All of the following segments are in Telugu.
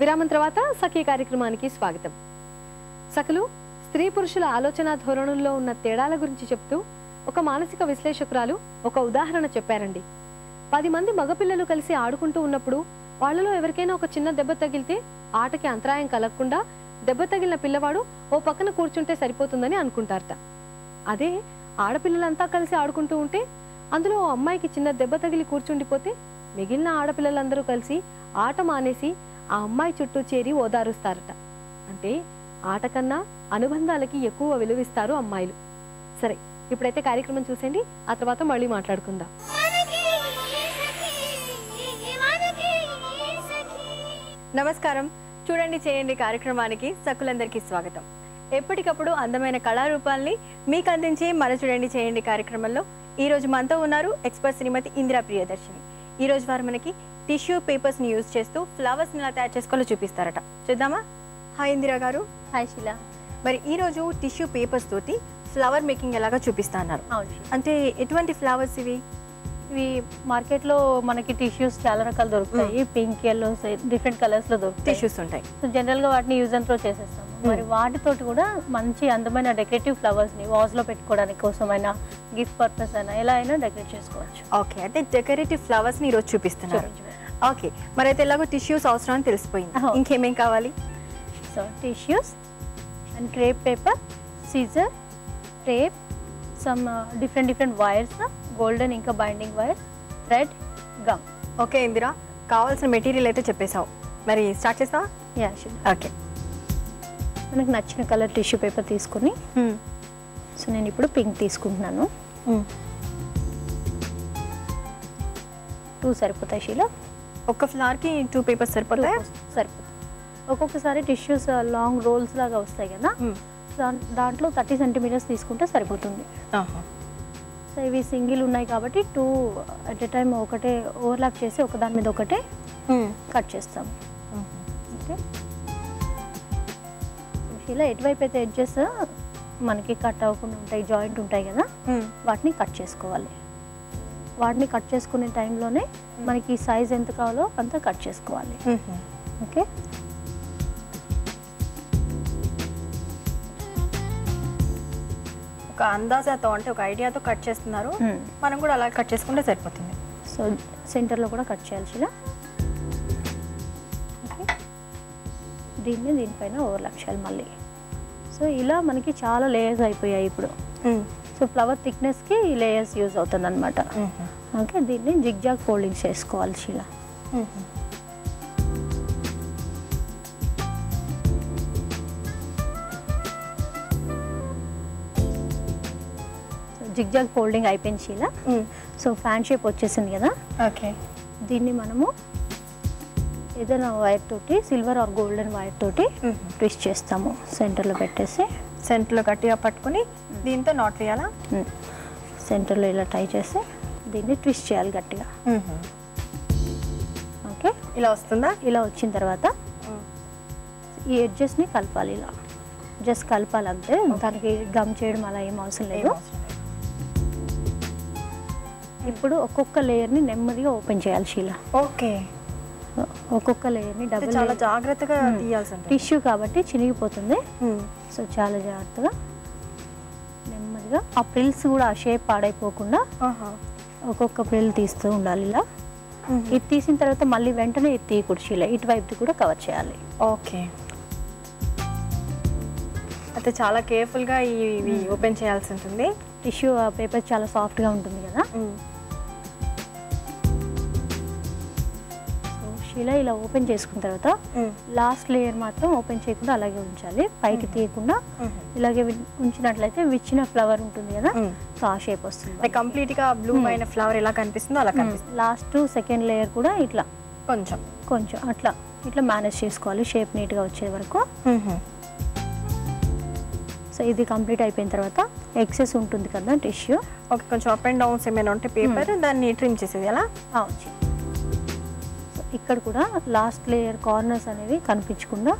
విరామం తర్వాత సఖీ కార్యక్రమానికి స్వాగతం. సఖలు స్త్రీ పురుషుల ఆలోచన ధోరణుల్లో ఉన్న తేడాల గురించి చెప్తూ ఒక మానసిక విశ్లేషకురాలు ఒక ఉదాహరణ చెప్పారండి. పది మంది మగపిల్లలు కలిసి ఆడుకుంటూ ఉన్నప్పుడు వాళ్ళలో ఎవరికైనా ఒక చిన్న దెబ్బ తగిలితే ఆటకి అంతరాయం కలగకుండా దెబ్బ తగిలిన పిల్లవాడు ఓ పక్కన కూర్చుంటే సరిపోతుందని అనుకుంటారట. అదే ఆడపిల్లలంతా కలిసి ఆడుకుంటూ ఉంటే అందులో ఓ అమ్మాయికి చిన్న దెబ్బ తగిలి కూర్చుండిపోతే మిగిలిన ఆడపిల్లలందరూ కలిసి ఆట మానేసి ఆ అమ్మాయి చుట్టూ చేరి ఓదారుస్తారట. అంటే ఆట కన్నా అనుబంధాలకి ఎక్కువ విలువిస్తారు అమ్మాయిలు. సరే ఇప్పుడైతే కార్యక్రమం చూసేయండి. ఆ తర్వాత మళ్ళీ మాట్లాడుకుందాం. నమస్కారం. చూడండి చేయండి కార్యక్రమానికి సకులందరికీ స్వాగతం. ఎప్పటికప్పుడు అందమైన కళారూపాల్ని మీకు అందించే మన చూడండి చేయండి కార్యక్రమంలో ఈ రోజు మనతో ఉన్నారు ఎక్స్పర్ట్ శ్రీమతి ఇందిరా ప్రియదర్శిని. ఈ రోజు వారు మనకి టిష్యూ పేపర్స్ని యూజ్ చేస్తూ ఫ్లవర్స్ని ఎలా తయారు చేసుకోవాలో చూపిస్తారట. చూద్దామా? హాయ్ ఇందిరా గారు. హాయ్ శిలా. మరి ఈ రోజు టిష్యూ పేపర్స్ తోటి ఫ్లవర్ మేకింగ్ ఎలాగా చూపిస్తా అన్నారు. అంటే ఎటువంటి ఫ్లవర్స్ ఇవి? ఇవి మార్కెట్లో మనకి టిష్యూస్ చాలా రకాలు దొరుకుతాయి. పింక్ ఎల్లో డిఫరెంట్ కలర్స్లో దొరుకుతాయి. టిష్యూస్ ఉంటాయి. సో జనరల్గా వాటిని యూజ్ అండ్ త్రో చేసేస్తాము. మరి వాటితోటి కూడా మంచి అందమైన డెకరేటివ్ ఫ్లవర్స్ని వాజ్లో పెట్టుకోవడానికి కోసమైనా గిఫ్ట్ పర్పస్ అయినా ఎలా అయినా డెకరేట్ చేసుకోవచ్చు. ఓకే అయితే డెకరేటివ్ ఫ్లవర్స్ని ఈరోజు చూపిస్తున్నారు. ఓకే మరి అయితే ఎలాగో టిష్యూస్ అవసరం అని తెలిసిపోయింది. ఇంకేమేం కావాలి? So tissues and crepe paper scissor tape some different different wires golden ఇంకా binding wires thread gum okay Indira. కావాల్సిన మెటీరియల్ అయితే చెప్పేశావు. మరి స్టార్ట్ చేస్తావా? యా ఓకే మనకు నచ్చిన కలర్ టిష్యూ పేపర్ తీసుకుని సో నేను ఇప్పుడు పింక్ తీసుకుంటున్నాను. టూ సరిపోతాయి షీలా ఒక్క ఫ్లవర్కి టూ పేపర్స్ సరిపోతాయా సరిపోతాయి. ఒక్కొక్కసారి టిష్యూస్ లాంగ్ రోల్స్ లాగా వస్తాయి కదా? దాంట్లో థర్టీ సెంటీమీటర్స్ తీసుకుంటే సరిపోతుంది. సో ఇవి సింగిల్ ఉన్నాయి కాబట్టి టూ అట్ ఎ టైం ఒకటే ఓవర్లాప్ చేసి ఒక దాని మీద ఒకటే కట్ చేస్తాం ఓకే? ఇలా ఎటువైపు అయితే ఎడ్జెస్ మనకి కట్ అవ్వకుండా ఉంటాయి జాయింట్ ఉంటాయి కదా? వాటిని కట్ చేసుకోవాలి. వాటిని కట్ చేసుకునే టైంలోనే మనకి సైజ్ ఎంత కావాలో అంత కట్ చేసుకోవాలి. ఓకే? ఒక అందాజాతో అంటే ఒక ఐడియాతో కట్ చేస్తున్నారు. మనం కూడా అలా కట్ చేసుకుంటే సరిపోతుంది. సో సెంటర్లో కూడా కట్ చేయాలి ఇలా దీన్ని దీనిపైన ఓవర్లాప్ చేయాలి మళ్ళీ. సో ఇలా మనకి చాలా లేయర్స్ అయిపోయాయి ఇప్పుడు. సో ఫ్లవర్ థిక్నెస్కి ఈ లేయర్స్ యూజ్ అవుతుంది అనమాట ఓకే దీన్ని జిగ్జాగ్ ఫోల్డింగ్ చేసుకోవాలి ఇలా జిగ్జాగ్ ఫోల్డింగ్ అయిపోయింది షీలా సో ఫ్యాన్ షేప్ వచ్చేసింది కదా. ఓకే దీన్ని మనము ఏదైనా వైర్ తోటి సిల్వర్ ఆర్ గోల్డెన్ వైర్ తోటి ట్విస్ట్ చేస్తాము. సెంటర్లో పెట్టేసి. సెంటర్లో గట్టిగా పట్టుకుని దీంతో నాట్ వేయాలా సెంటర్లో ఇలా టై చేసి దీన్ని ట్విస్ట్ చేయాలి గట్టిగా. ఓకే? ఇలా వస్తుందా? ఇలా వచ్చిన తర్వాత ఈ ఎడ్జెస్ని కలపాలి ఇలా. జస్ట్ కలపాలి అంతే. దానికి గమ్ చేయడం అలా ఏం అవసరం లేదు. ఇప్పుడు ఒక్కొక్క లేయర్ని నెమ్మదిగా ఓపెన్ చేయాలి షీలా ఓకే. ఒక్కొక్క లేయర్ని డబుల్ చాలా జాగ్రత్తగా తీయాల్సి ఉంటుంది టిష్యూ కాబట్టి చినిగిపోతుంది. సో చాలా జాగ్రత్తగా నెమ్మదిగా ఆ ప్రిల్స్ కూడా ఆ షేప్ పాడైపోకుండా. ఒక్కొక్క ప్రిల్ తీస్తూ ఉండాలి ఇలా. ఇది తీసిన తర్వాత మళ్ళీ వెంటనే ఇది తీయకూడదు షీలా ఇటువైపు కూడా కవర్ చేయాలి. ఓకే అయితే చాలా కేర్ఫుల్గా ఇవి ఓపెన్ చేయాల్సి ఉంటుంది. టిష్యూ పేపర్ చాలా సాఫ్ట్గా ఉంటుంది కదా. షీలా ఇలా ఓపెన్ చేసుకున్న తర్వాత లాస్ట్ లేయర్ మాత్రం ఓపెన్ చేయకుండా అలాగే ఉంచాలి. పైకి తీయకుండా ఇలాగే ఉంచినట్లయితే విచ్చిన ఫ్లవర్ ఉంటుంది కదా సో ఆ షేప్ వస్తుంది కంప్లీట్గా బ్లూ అయిన ఫ్లవర్ ఎలా కనిపిస్తుందో అలా కనిపిస్తుంది. లాస్ట్ సెకండ్ లేయర్ కూడా ఇట్లా. కొంచెం. కొంచెం అట్లా. ఇట్లా మేనేజ్ చేసుకోవాలి షేప్ నీట్గా వచ్చే వరకు. సో ఇది కంప్లీట్ అయిపోయిన తర్వాత ఎక్సెస్ ఉంటుంది కదా టిష్యూ ఓకే కొంచెం అప్ అండ్ డౌన్స్ ఏమైనా ఉంటే పేపర్ దాన్ని ట్రిమ్ చేసేది ఎలా? సో ఇక్కడ కూడా లాస్ట్ లేయర్ కార్నర్స్ అనేవి కనిపించకుండా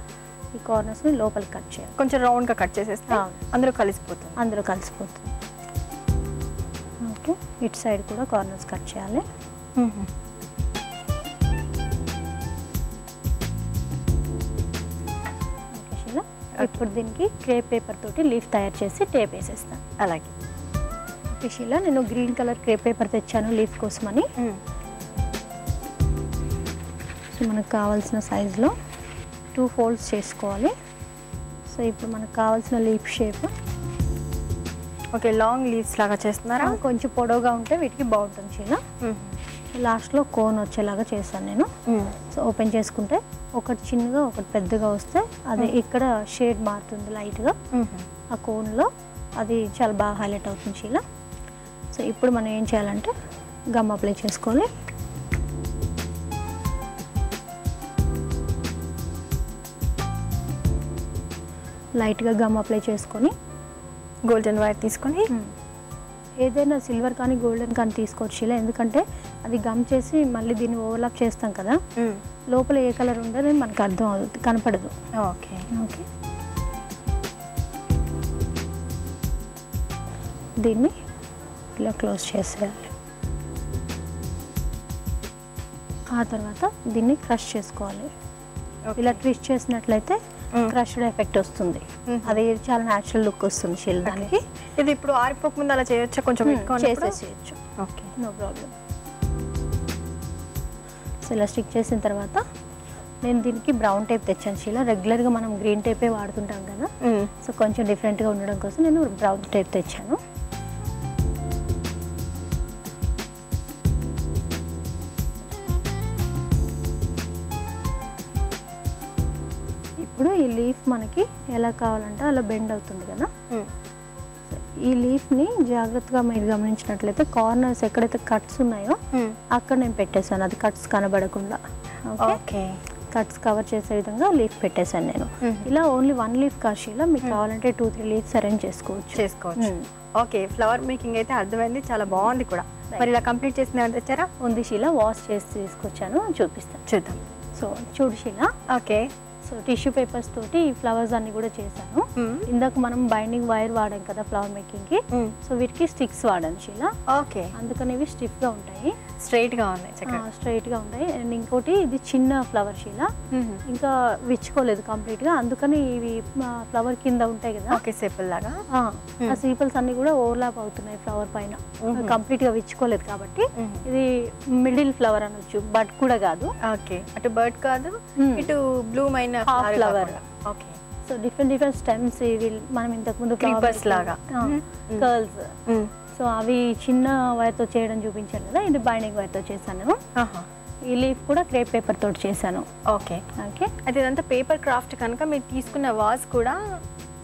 ఈ కార్నర్స్ని లోపలికి కట్ చేయాలి. కొంచెం రౌండ్గా కట్ చేసేస్తే అవును. అందులో కలిసిపోతుంది. అందులో కలిసిపోతుంది. ఓకే ఇటు సైడ్ కూడా కార్నర్స్ కట్ చేయాలి. ఇప్పుడు దీనికి క్రేప్ పేపర్ తోటి లీఫ్ తయారు చేసి టేప్ వేసేస్తాను. అలాగే. ఫిషిలా నేను గ్రీన్ కలర్ క్రేప్ పేపర్ తెచ్చాను లీఫ్ కోసమని. మనకు కావాల్సిన సైజులో టూ ఫోల్డ్స్ చేసుకోవాలి. సో ఇప్పుడు మనకు కావాల్సిన leaf shape okay long leaves లాగా చేస్తున్నారా? కొంచెం పొడవుగా ఉంటే వీటికి బాగుంటుంది చీల లాస్ట్లో కోన్ వచ్చేలాగా చేశాను నేను. సో ఓపెన్ చేసుకుంటే ఒకటి చిన్నగా ఒకటి పెద్దగా వస్తే అది ఇక్కడ షేడ్ మారుతుంది లైట్గా ఆ కోన్లో అది చాలా బాగా హైలైట్ అవుతుంది చీల సో ఇప్పుడు మనం ఏం చేయాలంటే గమ్ అప్లై చేసుకోవాలి లైట్గా గమ్ అప్లై చేసుకొని గోల్డెన్ వైర్ తీసుకొని ఏదైనా సిల్వర్ కానీ గోల్డెన్ కానీ తీసుకోవచ్చు ఇలా ఎందుకంటే అది గమ్ చేసి మళ్ళీ దీన్ని ఓవర్లాప్ చేస్తాం కదా. లోపల ఏ కలర్ ఉండదు మనకు అర్థం అవుతుంది కనపడదు. ఓకే. ఓకే. దీన్ని ఇలా క్లోజ్ చేసేయాలి. ఆ తర్వాత దీన్ని క్రష్ చేసుకోవాలి. ఇలా ట్విస్ట్ చేసినట్లయితే. క్రష్డ్ ఎఫెక్ట్ వస్తుంది. Mhm. అది చాలా న్యాచురల్ లుక్ వస్తుంది షీల్ దానికి. ఇది ఇప్పుడు ఆరిపోకముందు అలా చేయొచ్చా? కొంచెం? చేసేసేయచ్చు ఓకే నో ప్రాబ్లం సో ఇలా స్టిక్ చేసిన తర్వాత నేను దీనికి బ్రౌన్ టేప్ తెచ్చాను షీలా రెగ్యులర్గా మనం గ్రీన్ టేపే వాడుతుంటాం కదా? సో కొంచెం డిఫరెంట్గా ఉండడం కోసం నేను బ్రౌన్ టేప్ తెచ్చాను. ఇప్పుడు ఈ లీఫ్ మనకి ఎలా కావాలంటే అలా బెండ్ అవుతుంది కదా. ఈ లీఫ్ని జాగ్రత్తగా మీరు గమనించినట్లయితే కార్నర్స్ ఎక్కడైతే కట్స్ ఉన్నాయో అక్కడ నేను పెట్టేశాను. అది కట్స్ కనబడకుండా. ఓకే? కట్స్ కవర్ చేసే విధంగా లీఫ్ పెట్టేశాను నేను. ఇలా ఓన్లీ వన్ లీఫ్ కాశీలో మీకు కావాలంటే టూ త్రీ లీఫ్స్ అరేంజ్ చేసుకోవచ్చు. చేసుకోవచ్చు. ఓకే ఫ్లవర్ మేకింగ్ అయితే అర్థమైంది. చాలా బాగుంది కూడా. మరి ఇలా కంప్లీట్ చేసిన తెచ్చారా? ఉంది శీల వాష్ చేసి తీసుకొచ్చాను చూపిస్తాను. చూద్దాం. సో చూడు శీల. ఓకే. సో టిష్యూ పేపర్స్ తోటి ఈ ఫ్లవర్స్ అన్ని కూడా చేశాను. ఇందాక మనం బైండింగ్ వైర్ వాడాం కదా ఫ్లవర్ మేకింగ్కి. సో వీటికి స్టిక్స్ వాడాను శీల. ఓకే. అందుకని ఇవి స్టిఫ్గా ఉంటాయి. స్ట్రైట్గా ఉన్నాయి చక్కగా. స్ట్రైట్గా ఉంటాయి. అండ్ ఇంకోటి ఇది చిన్న ఫ్లవర్ శీల. ఇంకా విచ్చుకోలేదు కంప్లీట్గా. అందుకని ఇవి ఫ్లవర్ కింద ఉంటాయి కదా. ఓకే సెప్పుల్ లాగా. ఆ, సీపల్స్ అన్ని కూడా ఓవర్లాప్ అవుతున్నాయి ఫ్లవర్ పైన. కంప్లీట్గా విచ్చుకోలేదు కాబట్టి. ఇది మిడిల్ ఫ్లవర్ అనొచ్చు బట్ కూడా కాదు. ఓకే. అటు బర్డ్ కాదు. Hmm. ఇటు బ్లూమ్ అయిన okay so different different stems ఇవి మనం ఇంతకు ముందు Creepers లాగా. కర్ల్స్ సో అవి చిన్న వైర్తో చేయడం చూపించాను కదా ఇది బైండింగ్ వైర్తో చేశాను. ఈ లీఫ్ కూడా క్రేప్ పేపర్ తోటి చేశాను. ఓకే ఓకే అది ఇదంతా పేపర్ క్రాఫ్ట్ కనుక మీరు తీసుకున్న వాస్ కూడా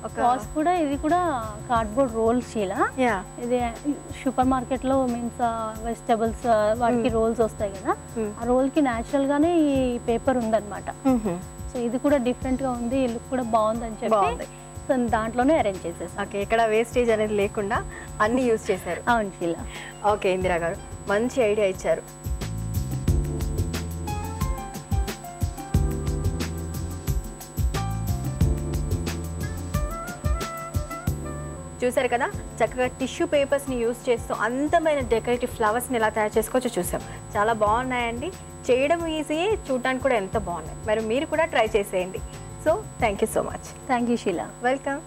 ఒక కాస్ట్ కూడా ఇది కూడా కార్డ్బోర్డ్ రోల్స్ ఇలా. ఇది సూపర్ మార్కెట్లో మీన్స్ వెజిటబుల్స్ వాటికి రోల్స్ వస్తాయి కదా. Hmm. ఆ రోల్కి న్యాచురల్గానే ఈ పేపర్ ఉందన్నమాట. సో ఇది కూడా డిఫరెంట్గా ఉంది ఈ లుక్ కూడా బాగుందని బాగుంది. చెప్పి సో దాంట్లోనే అరేంజ్ చేసేసాను ఓకే ఇక్కడ వేస్టేజ్ అనేది లేకుండా అన్ని యూజ్ చేశారు. అవును శీలా. ఓకే ఇందిరా గారు మంచి ఐడియా ఇచ్చారు. చూసారు కదా? చక్కగా టిష్యూ పేపర్స్ని యూస్ చేస్తూ అందమైన డెకరేటివ్ ఫ్లవర్స్ని ఎలా తయారు చేసుకోవచ్చో చూసాం చాలా బాగున్నాయండి. చేయడం ఈజీయే చూడడానికి కూడా ఎంతో బాగున్నాయి. మరి మీరు కూడా ట్రై చేసేయండి. So thank you so much thank you Sheela welcome